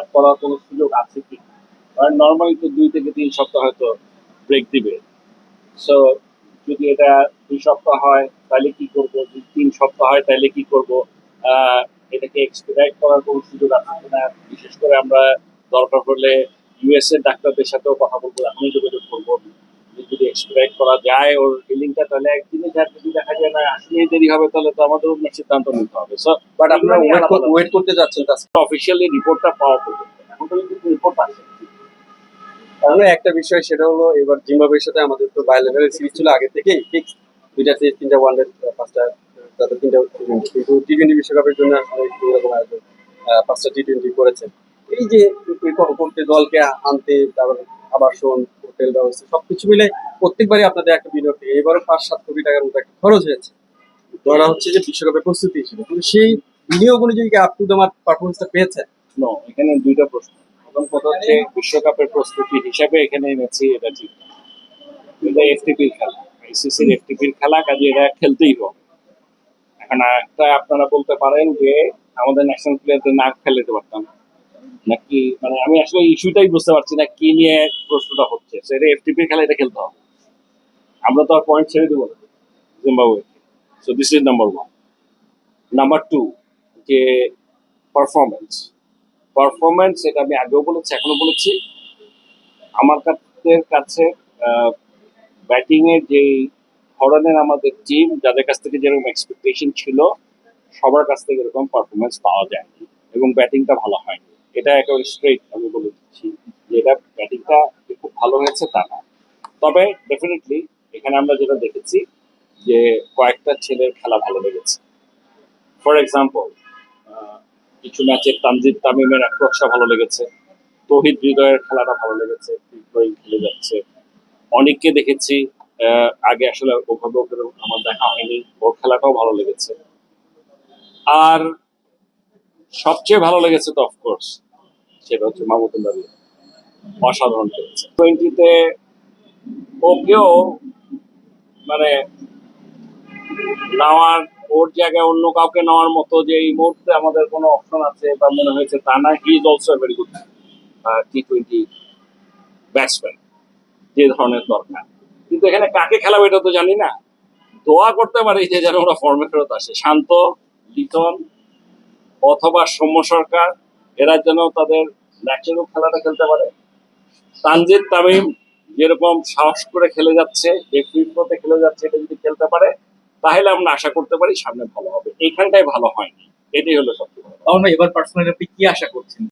Up করার কোনো সুযোগ আছে কি? কারণ নর্মালি তো দুই থেকে তিন সপ্তাহ হয়তো ব্রেক দিবে। সো যদি এটা দুই সপ্তাহ হয়, তাহলে কি করব? যদি তিন সপ্তাহ হয়, তাহলে কি করব? এটাকে এক্সপেডাইট করার কোনো সুযোগ আছে কিনা? বিশেষ করে আমরা দরকার হলে ইউএস এর ডাক্তারদের সাথেও কথা বলব, এখনই যোগাযোগ করব। যদি এক্সপেডাইট করা যায় ওর হিলিংটা তাহলে একদিনে যার যদি দেখা যায় না আসলেই দেরি হবে তাহলে তো আমাদের অন্য সিদ্ধান্ত নিতে হবে সো বাট আপনারা ওয়েট করতে যাচ্ছেন অফিসিয়ালি রিপোর্টটা পাওয়া পর্যন্ত এখন তো কিন্তু রিপোর্ট আছে তাহলে একটা বিষয় সেটা হলো এবার জিম্বাবুয়ের সাথে আমাদের তো বাই লেভেলের সিরিজ ছিল আগে থেকেই ফিক্স দুইটা সিরিজ তিনটা ওয়ান ডে পাঁচটা তাদের তিনটা কিন্তু টি টোয়েন্টি বিশ্বকাপের জন্য আসলে এরকম আয়োজন পাঁচটা টি টোয়েন্টি করেছেন এই যে করতে দলকে আনতে তারপর আবাসন হোটেল ব্যবস্থা সবকিছু মিলে প্রত্যেকবারই আপনাদের একটা বিনিয়োগ থেকে এবারও পাঁচ সাত কোটি টাকার মতো একটা খরচ হয়েছে। ধরা হচ্ছে যে বিশ্বকাপের প্রস্তুতি হিসেবে। কিন্তু সেই বিনিয়োগ অনুযায়ী আপ টু দ্য মার্ক পারফরমেন্সটা পেয়েছে নো এখানে দুইটা প্রশ্ন। প্রথম কথা হচ্ছে বিশ্বকাপের প্রস্তুতি হিসাবে এখানে এনেছি এটা ঠিক। না। এটা এফটিপির খেলা। আইসিসির এফটিপির খেলা কাজে এটা খেলতেই হবে। এখন একটা আপনারা বলতে পারেন যে আমাদের ন্যাশনাল প্লেয়ারদের না খেলাতে পারতাম নাকি মানে আমি আসলে ইস্যুটাই বুঝতে পারছি না কি নিয়ে প্রশ্নটা হচ্ছে। সেটা এফটিপির খেলা এটা খেলতে হবে। আমরা তো আর পয়েন্ট ছেড়ে দেবো না Zimbabwe so this is number one number two যে পারফরমেন্স পারফরমেন্স এটা আমি আগেও বলেছি, এখনও বলেছি। আমার কাছে কাছে ব্যাটিং এর যে ধরনের আমাদের টিম যাদের কাছ থেকে যেরকম এক্সপেকটেশন ছিল, সবার কাছ থেকে এরকম পারফরমেন্স পাওয়া যায়নি এবং ব্যাটিংটা ভালো হয়নি। এটা একেবারে স্ট্রেট আমি বলে দিচ্ছি যে এটা ব্যাটিংটা খুব ভালো হয়েছে তা না। তবে ডেফিনেটলি এখানে আমরা যেটা দেখেছি যে কয়েকটা ছেলের খেলা ভালো লেগেছে। ফর এক্সাম্পল কিছু ম্যাচে তানজিদ তামিমের অ্যাপ্রোচটা ভালো লেগেছে, তহিদ হৃদয়ের খেলাটা ভালো লেগেছে হৃদয় খেলে যাচ্ছে। অনেককে দেখেছি আগে আসলে ওভাবে আমার দেখা হয়নি, ওর খেলাটাও ভালো লেগেছে। আর সবচেয়ে ভালো লেগেছে তো অফকোর্স সেটা হচ্ছে মাহমুদুল্লাহ রিয়াদ। অসাধারণ খেলেছে টোয়েন্টিতে ওকেও মানে নেওয়ার, ওর জায়গায় অন্য কাউকে নেওয়ার মতো যে এই মুহূর্তে আমাদের কোনো অপশন আছে বা মনে হয়েছে, তা না he is also very good T twenty batsman যে ধরনের দরকার। কিন্তু এখানে কাকে খেলাবো এটা তো জানি না। দোয়া করতে পারি যে যেন ওরা ফর্মে ফেরত আসে। শান্ত, লিটন অথবা সৌম্য সরকার, এরা যেন তাদের ন্যাচারাল খেলাটা খেলতে পারে। তানজিদ তামিম যেরকম সাহস করে খেলে যাচ্ছে, যে ফিফতে খেলে যাচ্ছে, এটা যদি খেলতে পারে, তাহলে আমরা আশা করতে পারি সামনে ভালো হবে। এইখানটাই ভালো হয়নি। এটাই হলো সবচেয়ে ভালো এবার পার্সোনালি আপনি কি আশা করছেন?